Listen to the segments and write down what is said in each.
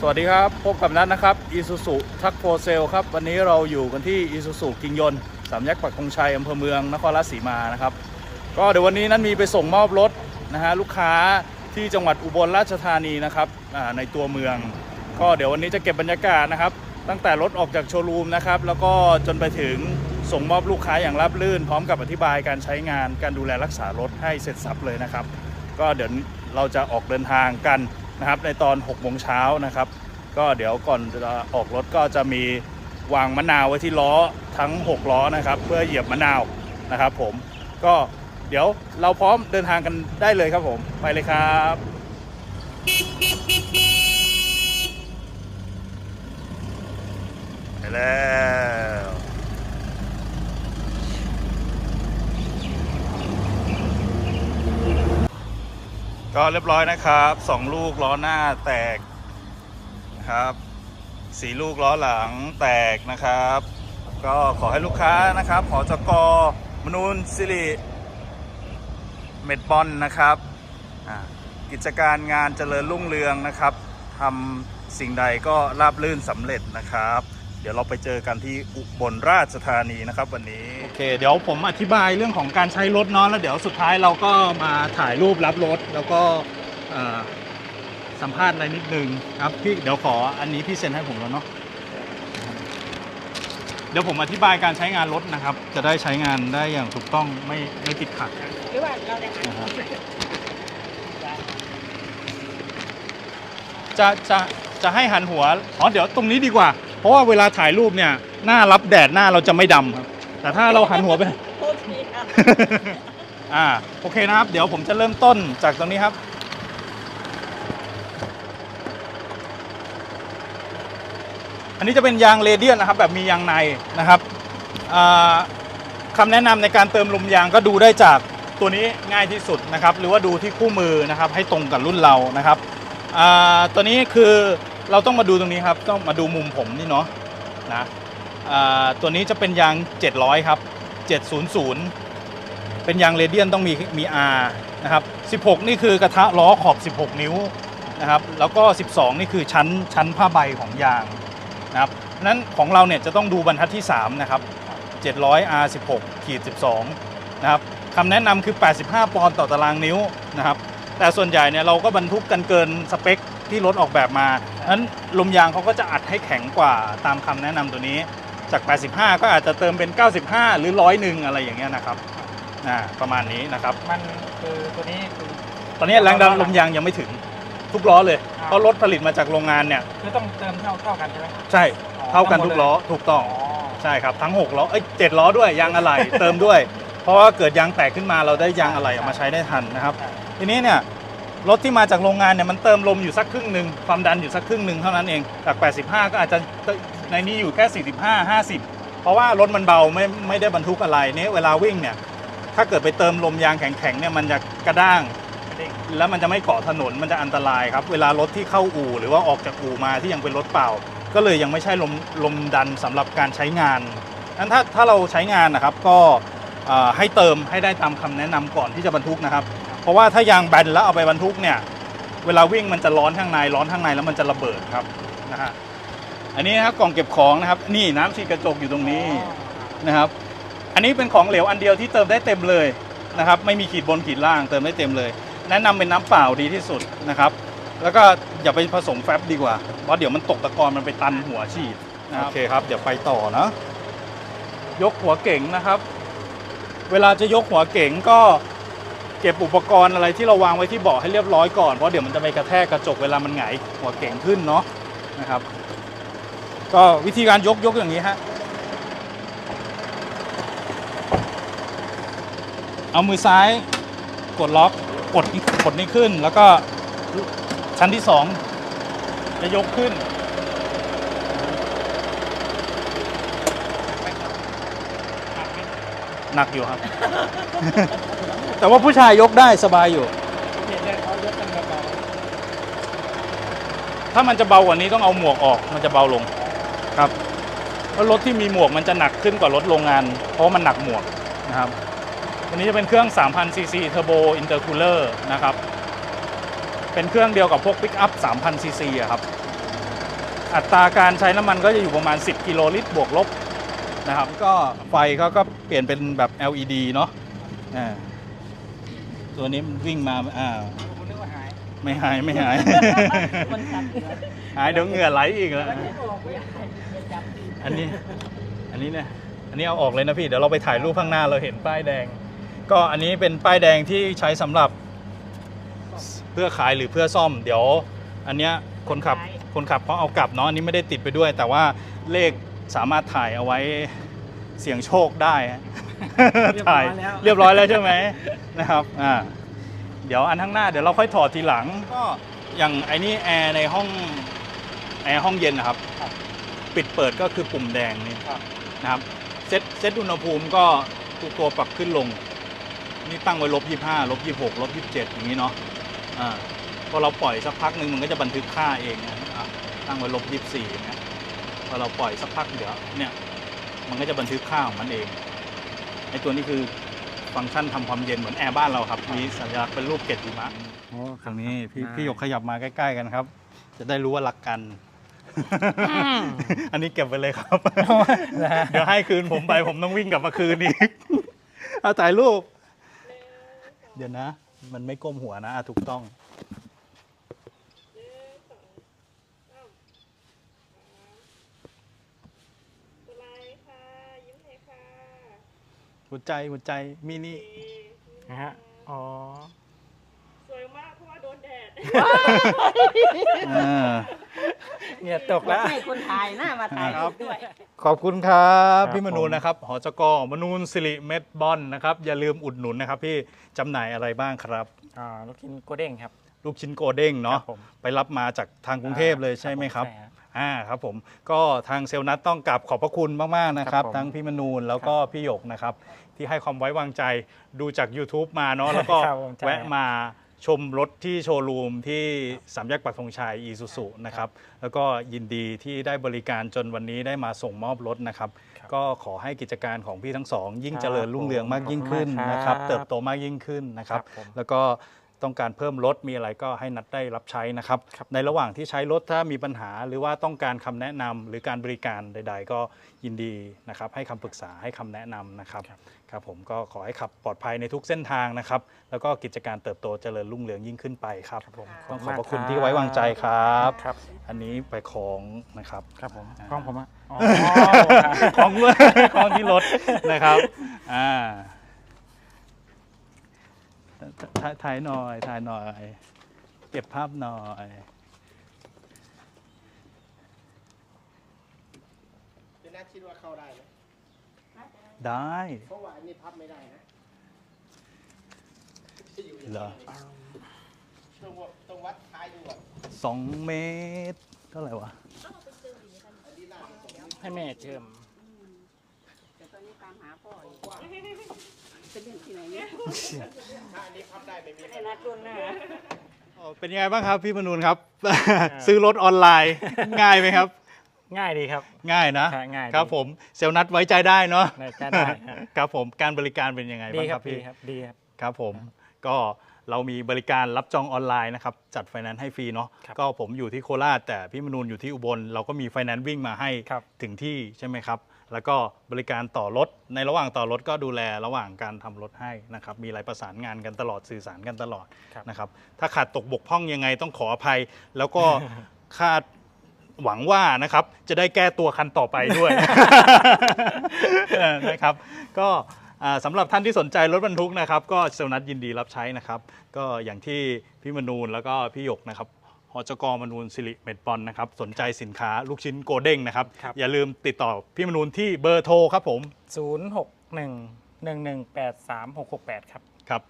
สวัสดีครับ พบกับนัทนะครับ Isuzu t r u c k for Sale ครับ วันนี้เราอยู่กันที่ Isuzu กิงยนสามแยกปักธงชัยอำเภอเมืองนครราชสีมานะครับ ก็เดี๋ยววันนี้นั้นมีไปส่งมอบรถนะฮะลูกค้าที่จังหวัดอุบลราชธานีนะครับในตัวเมือง ก็เดี๋ยววันนี้จะเก็บบรรยากาศนะครับ ตั้งแต่รถออกจากโชว์รูมนะครับ แล้วก็จนไปถึงส่งมอบลูกค้าอย่างราบรื่น พร้อมกับอธิบายการใช้งานการดูแลรักษารถให้เสร็จสับเลยนะครับ ก็เดี๋ยวเราจะออกเดินทางกัน นะครับในตอน6โมงเช้านะครับ ก็เดี๋ยวก่อนจะออกรถก็จะมีวางมะนาวไว้ที่ล้อทั้ง 6 ล้อนะครับ เพื่อเหยียบมะนาวนะครับ ผมก็เดี๋ยวเราพร้อมเดินทางกันได้เลยครับผมไปเลยครับไปแล้ว ก็เรียบร้อยนะครับสองลูกล้อหน้าแตกนะครับสีลูกล้อหลังแตกนะครับ ก็ขอให้ลูกค้านะครับหอจกมนูนสิริเม็ดบอลนะครับกิจการงานเจริญรุ่งเรืองนะครับทำสิ่งใดก็ราบรื่นสำเร็จนะครับ เดี๋ยวเราไปเจอกันที่อุบลราชธานีนะครับวันนี้ โอเค เดี๋ยวผมอธิบายเรื่องของการใช้รถเนาะแล้วเดี๋ยวสุดท้ายเราก็มาถ่ายรูปรับรถ แล้วก็อ่าสัมภาษณ์อะไรนิดนึงครับพี่เดี๋ยวขออันนี้พี่เซ็นให้ผมแล้วเนาะเดี๋ยวผมอธิบายการใช้งานรถนะครับ จะได้ใช้งานได้อย่างถูกต้องไม่ไม่ติดขัดหรือว่าเราได้หานะครับจะจะจะให้หันหัวอ๋อเดี๋ยวตรงนี้ดีกว่า เพราะว่าเวลาถ่ายรูปเนี่ยหน้ารับแดดหน้าเราจะไม่ดำครับ แต่ถ้าเราหันหัวไป โทษทีครับอ่าโอเคนะครับ เดี๋ยวผมจะเริ่มต้นจากตรงนี้ครับ อันนี้จะเป็นยางเรเดียนนะครับ แบบมียางในนะครับอ่าคำแนะนำในการเติมลมยางก็ดูได้จากตัวนี้ง่ายที่สุดนะครับ หรือว่าดูที่คู่มือนะครับ ให้ตรงกับรุ่นเรานะครับอ่าตัวนี้คือ เราต้องมาดูตรงนี้ครับต้องมาดูมุมผมนี่เนาะนะตัวนี้จะเป็นยาง 700 ครับ 700 เป็นยางเรเดียนต้องมีมี R นะครับ 16 นี่คือกระทะล้อขอบ 16 นิ้วนะครับ แล้วก็ 12 นี่คือชั้นชั้นผ้าใบของยางนะครับนั้นของเราเนี่ยจะต้องดูบรรทัดที่ 3 นะครับ 700 R 16ขีด12 นะครับคำแนะนำคือ 85 ปอนด์ต่อตารางนิ้วนะครับ แต่ส่วนใหญ่เนี่ยเราก็บรรทุกกันเกินสเปค ที่รถออกแบบมาเพราะฉะนั้นลมยางเขาก็จะอัดให้แข็งกว่าตามคำแนะนำตัวนี้ จาก 85 ก็อาจจะเติมเป็น 95 หรือร้อยหนึ่งอะไรอย่างเงี้ยนะครับอ่าประมาณนี้นะครับ มันคือตัวนี้คือ ตอนนี้แรงดันลมยางยังไม่ถึงทุกล้อเลยเพราะรถผลิตมาจากโรงงานเนี่ยคือต้องเติมเท่าเท่ากันใช่ไหมใช่เท่ากันทุกล้อถูกต้อง อ๋อใช่ครับ ทั้ง 6 ล้อเอ้ยเจ็ดล้อด้วยยางอะไหล่ เติมด้วย เพราะว่าเกิดยางแตกขึ้นมาเราได้ยางอะไหล่ออกมาใช้ได้ทันนะครับ ทีนี้เนี่ย รถที่มาจากโรงงานเนี่ยมันเติมลมอยู่สักครึ่งหนึ่งความดันอยู่สักครึ่งหนึ่งเท่านั้นเองจาก 85 ก็อาจจะในนี้อยู่แค่ 45 50 เพราะว่ารถมันเบาไม่ไม่ได้บรรทุกอะไรเนี่ยเวลาวิ่งเนี่ยถ้าเกิดไปเติมลมยางแข็งๆเนี่ยมันจะกระด้าง แล้วมันจะไม่เกาะถนนมันจะอันตรายครับ เวลารถที่เข้าอู่หรือว่าออกจากอู่มาที่ยังเป็นรถเปล่า ก็เลยยังไม่ใช่ลมลมดันสำหรับการใช้งานนั้นถ้าถ้าเราใช้งานนะครับก็ให้เติมให้ได้ตามคำแนะนำก่อนที่จะบรรทุกนะครับ เพราะว่าถ้ายางแบนแล้วเอาไปบรรทุกเนี่ยเวลาวิ่งมันจะร้อนข้างในร้อนข้างในแล้วมันจะระเบิดครับนะฮะอันนี้นะครับกล่องเก็บของนะครับ นี่น้ำฉีดกระจกอยู่ตรงนี้นะครับ อันนี้เป็นของเหลวอันเดียวที่เติมได้เต็มเลยนะครับ ไม่มีขีดบนขีดล่างเติมได้เต็มเลย แนะนำเป็นน้ำเปล่าดีที่สุดนะครับ แล้วก็อย่าไปผสมแฟบดีกว่าเพราะเดี๋ยวมันตกตะกอนมันไปตันหัวฉีดนะครับโอเคครับ เดี๋ยวไปต่อนะยกหัวเก่งนะครับ เวลาจะยกหัวเก่งก็ เก็บอุปกรณ์อะไรที่เราวางไว้ที่เบาะให้เรียบร้อยก่อน เพราะเดี๋ยวมันจะไปกระแทกกระจกเวลามันหงายหัวเก่งขึ้นเนาะนะครับ ก็วิธีการยกยกอย่างนี้ฮะเอามือซ้ายกดล็อกกดกดนี้ขึ้น แล้วก็ชั้นที่สองจะยกขึ้นหนักอยู่ครับ แต่ว่าผู้ชายยกได้สบายอยู่ เห็นเลยเขายกกันเบาถ้ามันจะเบากว่านี้ต้องเอาหมวกออก มันจะเบาลงครับ เพราะรถที่มีหมวกมันจะหนักขึ้นกว่ารถโรงงาน เพราะว่ามันหนักหมวกนะครับตัวนี้จะเป็นเครื่อง 3,000 ซีซีเทอร์โบอินเตอร์คูลเลอร์นะครับ เป็นเครื่องเดียวกับพวกปิกอัพ 3,000 ซีซีอะครับ อัตราการใช้น้ำมันก็จะอยู่ประมาณ 10 กิโลลิตรบวกลบนะครับ ก็ไฟเขาก็เปลี่ยนเป็นแบบ LED เนาะอ่า ตัวนี้มันวิ่งมาอ่าผมนึกว่าหายไม่หายไม่หาย มันตัดเหลือหายเดี๋ยวเหงื่อไหลอีกแล้วมันไม่ออกไม่หายไม่จับอันนี้ อันนี้เนี่ยอันนี้เอาออกเลยนะพี่เดี๋ยวเราไปถ่ายรูปข้างหน้าเราเห็นป้ายแดง ก็อันนี้เป็นป้ายแดงที่ใช้สำหรับเพื่อขายหรือเพื่อซ่อม เดี๋ยว อันเนี้ยคนขับคนขับเขาเอากลับเนาะอันนี้ไม่ได้ติดไปด้วย แต่ว่าเลขสามารถถ่ายเอาไว้เสี่ยงโชคได้ฮะ ถ่ายเรียบร้อยแล้วใช่ไหมนะครับอ่าเดี๋ยวอันข้างหน้าเดี๋ยวเราค่อยถอดทีหลังก็อย่างไอ้นี่แอร์ในห้องแอร์ห้องเย็นนะครับ ปิดเปิดก็คือปุ่มแดงนี่ครับนะครับเซตเซตอุณหภูมิก็ตัวตัวปรับขึ้นลง นี่ตั้งไว้ลบยี่ห้าลบยี่หกลบยี่เจ็ดอย่างนี้เนาะอ่าพอเราปล่อยสักพักหนึ่งมันก็จะบันทึกค่าเองนะอะตั้งไว้ลบยี่สี่อย่างเงี้ยพอเราปล่อยสักพักเดี๋ยวเนี่ยมันก็จะบันทึกค่าของมันเอง ไอตัวนี้คือฟังก์ชันทำความเย็นเหมือนแอร์บ้านเราครับ มีสัญลักษณ์เป็นรูปเกล็ดหิมะตรงนี้พี่พี่หยกขยับมาใกล้ ๆ กันครับ จะได้รู้ว่ารักกัน อันนี้เก็บไปเลยครับ เดี๋ยวให้คืนผมไปผมต้องวิ่งกลับมาคืนอีกเอาถ่ายรูป เดี๋ยวนะ มันไม่ก้มหัวนะอะถูกต้อง สไลด์ค่ะ ยิ้มเลยค่ะ หัวใจหัวใจมินินะฮะอ๋อสวยมากเพราะว่าโดนแดดอ่าเนี่ยตกแล้ว ให้คนถ่ายหน้ามาถ่ายครับด้วย ขอบคุณครับครับพี่มนูนผม นะครับหอจกมนูนสิริเม็ดบอลนะครับอย่าลืมอุดหนุนนะครับพี่จำหน่ายอะไรบ้างครับ อ่าลูกชิ้นโกเด้งครับลูกชิ้นโกเด้งเนาะครับผมไปรับมาจากทางกรุงเทพเลยใช่ไหมครับ ใช่ฮะ อ่าครับผมก็ทางเซลล์นัทต้องกราบขอบพระคุณมาก ๆ นะครับ ครับผมทั้งพี่มนูนแล้วก็พี่หยกนะครับ ที่ให้ความไว้วางใจดูจาก YouTube มาเนาะแล้วก็ครับผมใช่ แวะมาชมรถที่โชว์รูมที่สามแยกปักธงชัยอีซูซุนะครับ แล้วก็ยินดีที่ได้บริการจนวันนี้ได้มาส่งมอบรถนะครับครับก็ขอให้กิจการของพี่ทั้งสอง ยิ่งครับเจริญรุ่งเรืองมากยิ่งขึ้นขอบคุณมากนะครับ ครับเติบโตมากยิ่งขึ้นนะครับ ครับผม แล้วก็ ต้องการเพิ่มรถมีอะไรก็ให้นัดได้รับใช้นะครับครับ ในระหว่างที่ใช้รถถ้ามีปัญหา หรือว่าต้องการคำแนะนำหรือการบริการใด ๆ ก็ยินดีนะครับ ให้คำปรึกษาให้คำแนะนำนะครับครับครับผมก็ขอให้ขับปลอดภัยในทุกเส้นทางนะครับ แล้วก็กิจการเติบโตเจริญรุ่งเรืองยิ่งขึ้นไปครับครับผมต้องขขออบบพคุณระคุณมากที่ไว้วางใจครับครับ อันนี้ไปของนะครับครับผมอ่ากล้องผมอะอ๋อของของที่รถนะครับอ่า ถ่ายถ่ายหน่อยถ่ายหน่อย เก็บภาพหน่อยพี่นัทคิดว่าเข้าได้ไหมได้ เพราะว่าอันนี้พับไม่ได้นะอยู่เหรอต้องวัดต้องวัดท้ายดูก่อนสองเมตรเท่าไหร่วะให้แม่เจิมแต่ตอนนี้ตามหาพ่ออยู่ เป็นเรื่องที่ไหนเนี่ยถ้าอันนี้พับได้ไม่มีไม่ได้นัดล่วงหน้า อ๋อเป็นยังไงบ้างครับ พี่มนูนครับ ซื้อรถออนไลน์ ง่ายไหมครับ ง่ายดีครับ ง่ายนะครับง่ายดีครับผมเซลล์นัดไว้ใจได้เนาะไว้ใจได้ฮะ ครับผมการบริการเป็นยังไงดีบ้างคครัรับบดีพี่ครับดีครับ ครับผมก็ เรามีบริการรับจองออนไลน์นะครับจัดไฟแนนซ์ให้ฟรีเนาะครับก็ผมอยู่ที่โคราชแต่พี่มนูนอยู่ที่อุบล เราก็มีไฟแนนซ์วิ่งมาให้ครับ ถึงที่ใช่ไหมครับ แล้วก็บริการต่อรถ ในระหว่างต่อรถก็ดูแลระหว่างการทำรถให้นะครับมีอะไรประสานงานกันตลอดสื่อสารกันตลอดครับ นะครับถ้าขาดตกบกพร่องยังไงต้องขออภัย แล้วก็ คาดหวังว่านะครับจะได้แก้ตัวคันต่อไปด้วยนะครับ ก็อ่า สำหรับท่านที่สนใจรถบรรทุกนะครับ ก็เซลลนัทยินดีรับใช้นะครับ ก็อย่างที่พี่มนูนแล้วก็พี่หยกนะครับหจกมนูนสิริเมดปอนนะครับ สนใจสินค้าลูกชิ้นโกเด้งนะครับครับอย่าลืมติดต่อพี่มนูนที่เบอร์โทรครับผมศูนย์หกหนึ่งหนึ่งหนึ่งแปดสามหกหกแปดครับครับ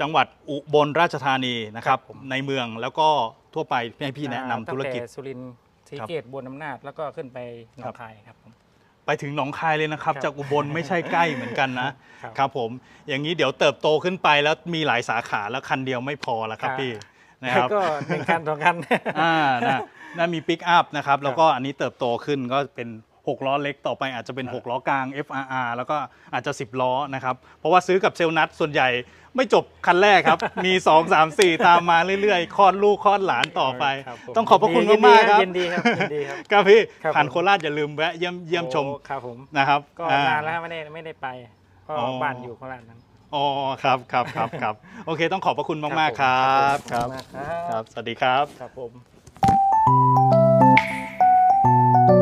จังหวัดอุบลราชธานีนะครับครับผมในเมืองแล้วก็ทั่วไปให้พี่แนะนำธุรกิจตั้งแต่สุรินทร์ศรีครับเกตบวนอำนาจแล้วก็ขึ้นไปหนครัอบงคายครับผม ไปถึงหนองคายเลยนะครับครับ จากอุบลไม่ใช่ใกล้เหมือนกันนะครับครับผมอย่างนี้เดี๋ยวเติบโตขึ้นไปแล้วมีหลายสาขาแล้วคันเดียวไม่พอแล้วครับครับพี่นะครับก็หนึ่งคันสองคันอ่านะนั่นมีปิกอัพนะครับแล้วก็อันนี้เติบโตขึ้นก็เป็น 6 ล้อเล็กต่อไปอาจจะเป็น 6 ล้อกลาง FRR แล้วก็อาจจะ 10 ล้อนะครับ เพราะว่าซื้อกับเซลล์นัทส่วนใหญ่ไม่จบคันแรกครับ มี 2 3 4 ตามมาเรื่อยๆ คลอดลูกคลอดหลานต่อไปครับผมต้องขอบพระคุณมากๆครับยินดีครับยินดีครับครับพี่ครับผ่านผมโคราชอย่าลืมแวะเยี่ยมเยี่ยมชมโอ้ครับผมนะครับก็อ่นานแล้วไม่ได้ไม่ได้ไปก็อ๋อบ้านอยู่โคราชนั้นอ๋อครับครับครับครับโอเคต้องขอบพระคุณมาก ๆ ครับขอบคุณมากคครัรับบสวัสดีครับครับผม